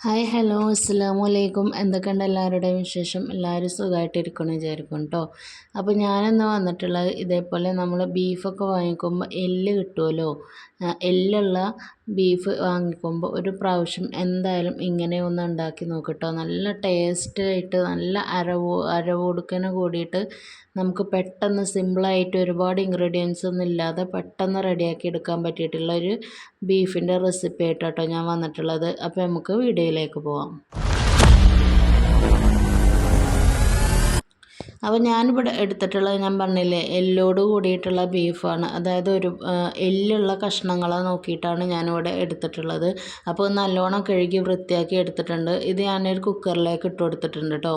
Hi hello അസ്സാം വലൈക്കും എന്തൊക്കെയുണ്ട് എല്ലാവരുടെയും വിശേഷം? എല്ലാവരും സുഖമായിട്ടിരിക്കണം വിചാരിക്കും കേട്ടോ അപ്പോൾ ഞാനെന്ന് വന്നിട്ടുള്ളത് ഇതേപോലെ നമ്മൾ ബീഫൊക്കെ വാങ്ങിക്കുമ്പോൾ എല്ല് കിട്ടുമല്ലോ? എല്ലുള്ള ബീഫ് വാങ്ങിക്കുമ്പോൾ ഒരു പ്രാവശ്യം എന്തായാലും ഇങ്ങനെ ഒന്ന് ഉണ്ടാക്കി നോക്കട്ടോ. നല്ല ടേസ്റ്റായിട്ട് നല്ല അരവ് അരവോടുക്കനെ കൂടിയിട്ട് നമുക്ക് പെട്ടെന്ന് സിമ്പിളായിട്ട് ഒരുപാട് ഇൻഗ്രീഡിയൻസ് ഒന്നും ഇല്ലാതെ പെട്ടെന്ന് റെഡിയാക്കി എടുക്കാൻ പറ്റിയിട്ടുള്ള ഒരു ബീഫിന്റെ റെസിപ്പി ആയിട്ടോ ഞാൻ വന്നിട്ടുള്ളത്. അപ്പോൾ നമുക്ക് വീഡിയോയിലേക്ക് പോവാം. അപ്പോൾ ഞാനിവിടെ എടുത്തിട്ടുള്ളത് ഞാൻ പറഞ്ഞില്ലേ എല്ലോട് കൂടിയിട്ടുള്ള ബീഫാണ്. അതായത് ഒരു എല്ലുള്ള കഷ്ണങ്ങളെ നോക്കിയിട്ടാണ് ഞാനിവിടെ എടുത്തിട്ടുള്ളത്. അപ്പോൾ നല്ലോണം കഴുകി വൃത്തിയാക്കി എടുത്തിട്ടുണ്ട്. ഇത് ഞാനൊരു കുക്കറിലേക്ക് ഇട്ട് കൊടുത്തിട്ടുണ്ട് കേട്ടോ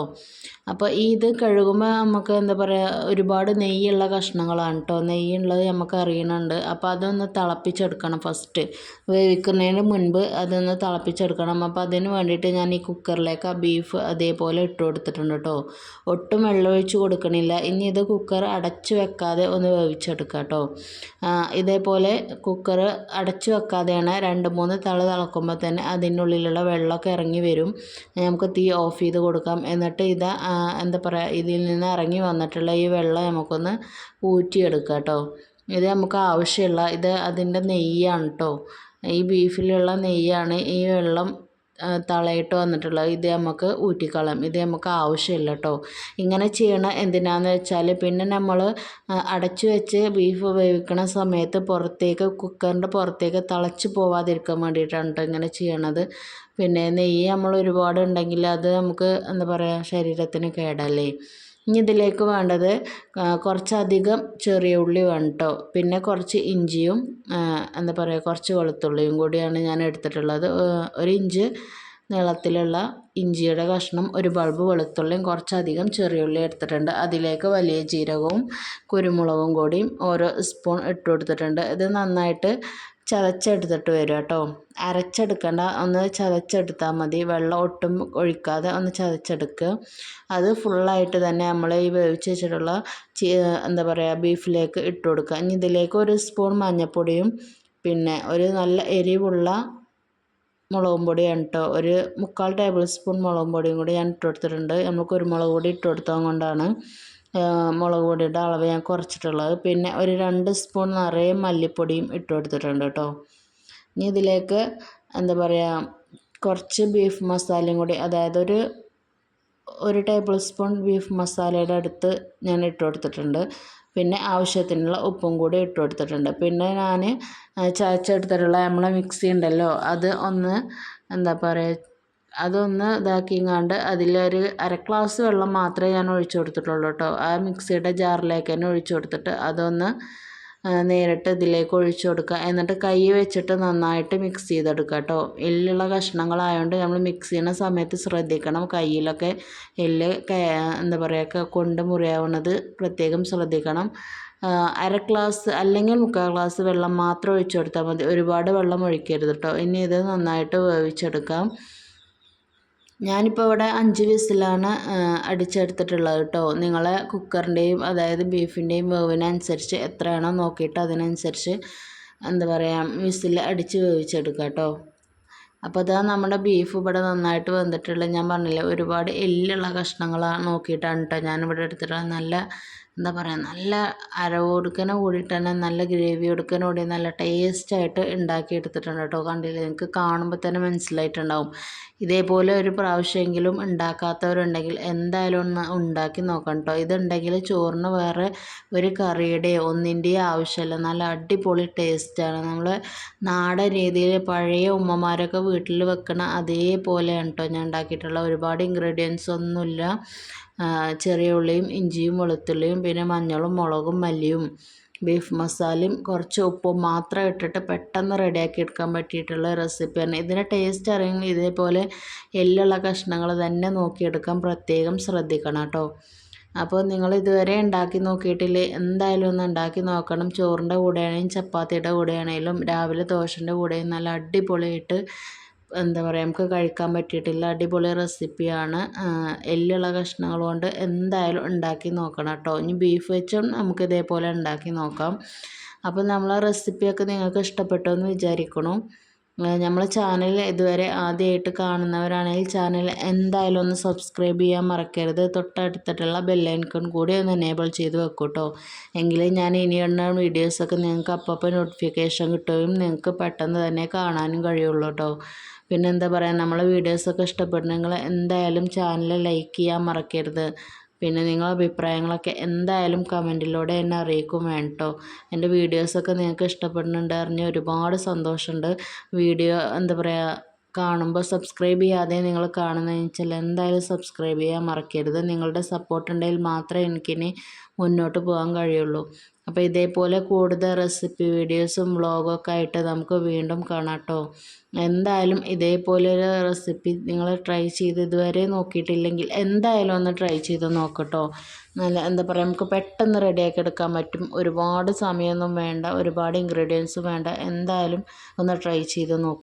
അപ്പോൾ ഇത് കഴുകുമ്പോൾ നമുക്ക് എന്താ പറയുക ഒരുപാട് നെയ്യുള്ള കഷ്ണങ്ങളാണ് കേട്ടോ നെയ്യുള്ളത് നമുക്ക് അറിയണുണ്ട്. അപ്പോൾ അതൊന്ന് തിളപ്പിച്ചെടുക്കണം ഫസ്റ്റ് വേവിക്കുന്നതിന് മുൻപ് അതൊന്ന് തിളപ്പിച്ചെടുക്കണം. അപ്പോൾ അതിന് വേണ്ടിയിട്ട് ഞാൻ ഈ കുക്കറിലേക്ക് ആ ബീഫ് അതേപോലെ ഇട്ട് കൊടുത്തിട്ടുണ്ട് കേട്ടോ ഒട്ടും വെള്ളമൊഴിച്ച് കൊടുക്കണില്ല. ഇനി ഇത് കുക്കർ അടച്ചു വെക്കാതെ ഒന്ന് വേവിച്ചെടുക്കാം കേട്ടോ. ഇതേപോലെ കുക്കർ അടച്ചു വെക്കാതെയാണ് രണ്ട് മൂന്ന് തള തിളക്കുമ്പോൾ തന്നെ അതിനുള്ളിലുള്ള വെള്ളമൊക്കെ ഇറങ്ങി വരും. നമുക്ക് തീ ഓഫ് ചെയ്ത് കൊടുക്കാം. എന്നിട്ട് ഇത് എന്താ പറയുക ഇതിൽ നിന്ന് ഇറങ്ങി വന്നിട്ടുള്ള ഈ വെള്ളം നമുക്കൊന്ന് ഊറ്റിയെടുക്കാം കേട്ടോ. ഇത് നമുക്ക് ആവശ്യമുള്ള ഇത് അതിന്റെ നെയ്യാണ് കേട്ടോ. ഈ ബീഫിലുള്ള നെയ്യാണ് ഈ വെള്ളം തളയിട്ട് വന്നിട്ടുള്ള ഇത് നമുക്ക് ഊറ്റിക്കളയാം. ഇത് നമുക്ക് ആവശ്യമില്ല കേട്ടോ ഇങ്ങനെ ചെയ്യണ എന്തിനാന്ന് വെച്ചാൽ പിന്നെ നമ്മൾ അടച്ചു വെച്ച് ബീഫ് വേവിക്കണ സമയത്ത് പുറത്തേക്ക് കുക്കറിന്റെ പുറത്തേക്ക് തിളച്ച് പോവാതിരിക്കാൻ വേണ്ടിയിട്ടാണ് കേട്ടോ ഇങ്ങനെ ചെയ്യണത്. പിന്നെ നെയ്യ് നമ്മൾ ഒരുപാട് ഉണ്ടെങ്കിൽ അത് നമുക്ക് എന്താ പറയുക ശരീരത്തിന് കേടല്ലേ? ഇനി ഇതിലേക്ക് വേണ്ടത് കുറച്ചധികം ചെറിയ ഉള്ളി വേണം കേട്ടോ പിന്നെ കുറച്ച് ഇഞ്ചിയും എന്താ പറയുക കുറച്ച് വെളുത്തുള്ളിയും കൂടിയാണ് ഞാൻ എടുത്തിട്ടുള്ളത്. ഒരു ഇഞ്ച് നീളത്തിലുള്ള ഇഞ്ചിയുടെ കഷ്ണം ഒരു ബൾബ് വെളുത്തുള്ളിയും കുറച്ചധികം ചെറിയ ഉള്ളി എടുത്തിട്ടുണ്ട്. അതിലേക്ക് വലിയ ജീരകവും കുരുമുളകും കൂടിയും ഓരോ സ്പൂൺ ഇട്ട് കൊടുത്തിട്ടുണ്ട്. ഇത് നന്നായിട്ട് ചതച്ചെടുത്തിട്ട് വരും കേട്ടോ. അരച്ചെടുക്കണ്ട. ഒന്ന് ചതച്ചെടുത്താൽ മതി. വെള്ളം ഒട്ടും ഒഴിക്കാതെ ഒന്ന് ചതച്ചെടുക്കുക അത് ഫുള്ളായിട്ട് തന്നെ നമ്മൾ ഈ വേവിച്ച് വെച്ചിട്ടുള്ള എന്താ പറയുക ബീഫിലേക്ക് ഇട്ട് കൊടുക്കുക ഇനി ഇതിലേക്ക് ഒരു സ്പൂൺ മഞ്ഞൾപ്പൊടിയും പിന്നെ ഒരു നല്ല എരിവുള്ള മുളകും പൊടിയാണ് കേട്ടോ ഒരു മുക്കാൽ ടേബിൾ സ്പൂൺ മുളകും പൊടിയും കൂടി ഞാൻ ഇട്ട് കൊടുത്തിട്ടുണ്ട്. നമ്മൾ കുരുമുളക് പൊടി ഇട്ട് കൊടുത്തത് കൊണ്ടാണ് മുളക് പൊടിയുടെ അളവ് ഞാൻ കുറച്ചിട്ടുള്ളത്. പിന്നെ ഒരു രണ്ട് സ്പൂൺ നിറയെ മല്ലിപ്പൊടിയും ഇട്ട് കൊടുത്തിട്ടുണ്ട് കേട്ടോ. ഇനി ഇതിലേക്ക് എന്താ പറയുക കുറച്ച് ബീഫ് മസാലയും കൂടി അതായത് ഒരു ഒരു ടേബിൾ സ്പൂൺ ബീഫ് മസാലയുടെ അടുത്ത് ഞാൻ ഇട്ട് കൊടുത്തിട്ടുണ്ട്. പിന്നെ ആവശ്യത്തിനുള്ള ഉപ്പും കൂടി ഇട്ട് കൊടുത്തിട്ടുണ്ട്. പിന്നെ ഞാൻ ചതച്ചെടുത്തിട്ടുള്ള നമ്മളെ മിക്സി ഉണ്ടല്ലോ അത് ഒന്ന് എന്താ പറയുക അതൊന്ന് ഇതാക്കിങ്ങാണ്ട് അതിലൊരു അര ഗ്ലാസ് വെള്ളം മാത്രമേ ഞാൻ ഒഴിച്ചു കൊടുത്തിട്ടുള്ളൂ കേട്ടോ. ആ മിക്സിയുടെ ജാറിലേക്ക് തന്നെ ഒഴിച്ചു കൊടുത്തിട്ട് അതൊന്ന് നേരിട്ട് ഇതിലേക്ക് ഒഴിച്ചു കൊടുക്കുക. എന്നിട്ട് കൈ വെച്ചിട്ട് നന്നായിട്ട് മിക്സ് ചെയ്തെടുക്കുക കേട്ടോ. എല്ലുള്ള കഷ്ണങ്ങളായതുകൊണ്ട് നമ്മൾ മിക്സ് ചെയ്യുന്ന സമയത്ത് ശ്രദ്ധിക്കണം. കയ്യിലൊക്കെ എല്ല് എന്താ പറയുക കൊണ്ട് മുറിയാവുന്നത് പ്രത്യേകം ശ്രദ്ധിക്കണം. അര ഗ്ലാസ് അല്ലെങ്കിൽ മുക്കാൽ ഗ്ലാസ് വെള്ളം മാത്രം ഒഴിച്ചു കൊടുത്താൽ മതി. ഒരുപാട് വെള്ളം ഒഴിക്കരുത് കേട്ടോ. ഇനി ഇത് നന്നായിട്ട് വേവിച്ചെടുക്കാം. ഞാനിപ്പോൾ ഇവിടെ അഞ്ച് വിസിലാണ് അടിച്ചെടുത്തിട്ടുള്ളത് കേട്ടോ. നിങ്ങളെ കുക്കറിന്റെയും അതായത് ബീഫിന്റെയും വേവിനനുസരിച്ച് എത്രയാണോ നോക്കിയിട്ട് അതിനനുസരിച്ച് എന്താ പറയുക വിസിൽ അടിച്ച് വേവിച്ചെടുക്കുക കേട്ടോ. അപ്പോൾ അതാ നമ്മുടെ ബീഫ് ഇവിടെ നന്നായിട്ട് വെന്തിട്ടുള്ളത്. ഞാൻ പറഞ്ഞില്ലേ ഒരുപാട് എല്ലുള്ള കഷ്ണങ്ങളാണ് നോക്കിയിട്ടാണ് കേട്ടോ ഞാനിവിടെ എടുത്തിട്ടുള്ളത്. നല്ല എന്താ പറയുക നല്ല അരവോടുക്കനെ കൂടിയിട്ട് തന്നെ നല്ല ഗ്രേവി കൊടുക്കനെ കൂടി നല്ല ടേസ്റ്റായിട്ട് ഉണ്ടാക്കി എടുത്തിട്ടുണ്ട് കേട്ടോ കണ്ടില്ലേ? നിങ്ങൾക്ക് കാണുമ്പോൾ തന്നെ മനസ്സിലായിട്ടുണ്ടാവും. ഇതേപോലെ ഒരു പ്രാവശ്യമെങ്കിലും ഉണ്ടാക്കാത്തവരുണ്ടെങ്കിൽ എന്തായാലും ഒന്ന് ഉണ്ടാക്കി നോക്കണം കേട്ടോ. ഇതുണ്ടെങ്കിൽ ചോറിന് വേറെ ഒരു കറിയുടെയോ ഒന്നിന്റെയോ ആവശ്യമില്ല. നല്ല അടിപൊളി ടേസ്റ്റാണ്. നമ്മൾ നാടൻ രീതിയിൽ പഴയ ഉമ്മമാരൊക്കെ വീട്ടിൽ വെക്കണ അതേപോലെയാണ് കേട്ടോ ഞാൻ ഉണ്ടാക്കിയിട്ടുള്ള. ഒരുപാട് ഇൻഗ്രീഡിയൻസ് ഒന്നുമില്ല. ചെറിയ ഉള്ളിയും ഇഞ്ചിയും വെളുത്തുള്ളിയും പിന്നെ മഞ്ഞളും മുളകും മല്ലിയും ബീഫ് മസാലയും കുറച്ച് ഉപ്പും മാത്രം ഇട്ടിട്ട് പെട്ടെന്ന് റെഡിയാക്കി എടുക്കാൻ പറ്റിയിട്ടുള്ള റെസിപ്പിയാണ് ഇതിന്റെ ടേസ്റ്റ് അറിയുമെങ്കിൽ ഇതേപോലെ എല്ലുള്ള കഷ്ണങ്ങൾ തന്നെ നോക്കിയെടുക്കാൻ പ്രത്യേകം ശ്രദ്ധിക്കണം കേട്ടോ. അപ്പോൾ നിങ്ങൾ ഇതുവരെ ഉണ്ടാക്കി നോക്കിയിട്ടില്ല? എന്തായാലും ഒന്ന് ഉണ്ടാക്കി നോക്കണം. ചോറിന്റെ കൂടെയാണെങ്കിലും ചപ്പാത്തിയുടെ കൂടെയാണെങ്കിലും രാവിലെ ദോശന്റെ കൂടെയും നല്ല അടിപൊളിയായിട്ട് എന്താ പറയുക നമുക്ക് കഴിക്കാൻ പറ്റിയിട്ടില്ല. അടിപൊളി റെസിപ്പിയാണ് എല്ലുള്ള കഷ്ണങ്ങൾ കൊണ്ട് എന്തായാലും ഉണ്ടാക്കി നോക്കണം കേട്ടോ. ഇനി ബീഫ് വെച്ചും നമുക്ക് ഇതേപോലെ ഉണ്ടാക്കി നോക്കാം. അപ്പോൾ നമ്മളെ റെസിപ്പിയൊക്കെ നിങ്ങൾക്ക് ഇഷ്ടപ്പെട്ടു എന്ന് വിചാരിക്കണം. നമ്മളെ ചാനൽ ഇതുവരെ ആദ്യമായിട്ട് കാണുന്നവരാണെങ്കിൽ ചാനൽ എന്തായാലും ഒന്ന് സബ്സ്ക്രൈബ് ചെയ്യാൻ മറക്കരുത്. തൊട്ടടുത്തിട്ടുള്ള ബെല്ലൈക്കൺ കൂടി ഒന്ന് എനേബിൾ ചെയ്ത് വെക്കും കേട്ടോ എങ്കിലേ ഞാൻ ഇനിയുള്ള വീഡിയോസൊക്കെ നിങ്ങൾക്ക് അപ്പപ്പോൾ നോട്ടിഫിക്കേഷൻ കിട്ടുകയും നിങ്ങൾക്ക് പെട്ടെന്ന് തന്നെ കാണാനും കഴിയുള്ളൂ കേട്ടോ പിന്നെ എന്താ പറയുക നമ്മളെ വീഡിയോസൊക്കെ ഇഷ്ടപ്പെടുന്നെങ്കിൽ എന്തായാലും ചാനൽ ലൈക്ക് ചെയ്യാൻ മറക്കരുത്. പിന്നെ നിങ്ങളുടെ അഭിപ്രായങ്ങളൊക്കെ എന്തായാലും കമന്റിലൂടെ എന്നെ അറിയിക്കും വേണ്ടോ. എന്റെ വീഡിയോസൊക്കെ നിങ്ങൾക്ക് ഇഷ്ടപ്പെടുന്നുണ്ട് അറിഞ്ഞ് ഒരുപാട് സന്തോഷമുണ്ട്. വീഡിയോ എന്താ പറയുക കാണുമ്പോൾ സബ്സ്ക്രൈബ് ചെയ്യാതെ നിങ്ങൾ കാണുന്നതെന്ന് വെച്ചാൽ എന്തായാലും സബ്സ്ക്രൈബ് ചെയ്യാൻ മറക്കരുത്. നിങ്ങളുടെ സപ്പോർട്ട് ഉണ്ടെങ്കിൽ മാത്രമേ എനിക്കിനി മുന്നോട്ട് പോകാൻ കഴിയുള്ളൂ. അപ്പോൾ ഇതേപോലെ കൂടുതൽ റെസിപ്പി വീഡിയോസും വ്ളോഗൊക്കെ ആയിട്ട് നമുക്ക് വീണ്ടും കാണാം കേട്ടോ എന്തായാലും ഇതേപോലെ ഒരു റെസിപ്പി നിങ്ങൾ ട്രൈ ചെയ്ത് ഇതുവരെ നോക്കിയിട്ടില്ലെങ്കിൽ എന്തായാലും ഒന്ന് ട്രൈ ചെയ്ത് നോക്കട്ടോ നല്ല എന്താ പറയുക നമുക്ക് പെട്ടെന്ന് റെഡിയാക്കി എടുക്കാൻ പറ്റും. ഒരുപാട് സമയമൊന്നും വേണ്ട ഒരുപാട് ഇൻഗ്രീഡിയൻസും വേണ്ട. എന്തായാലും ഒന്ന് ട്രൈ ചെയ്ത് നോക്കുക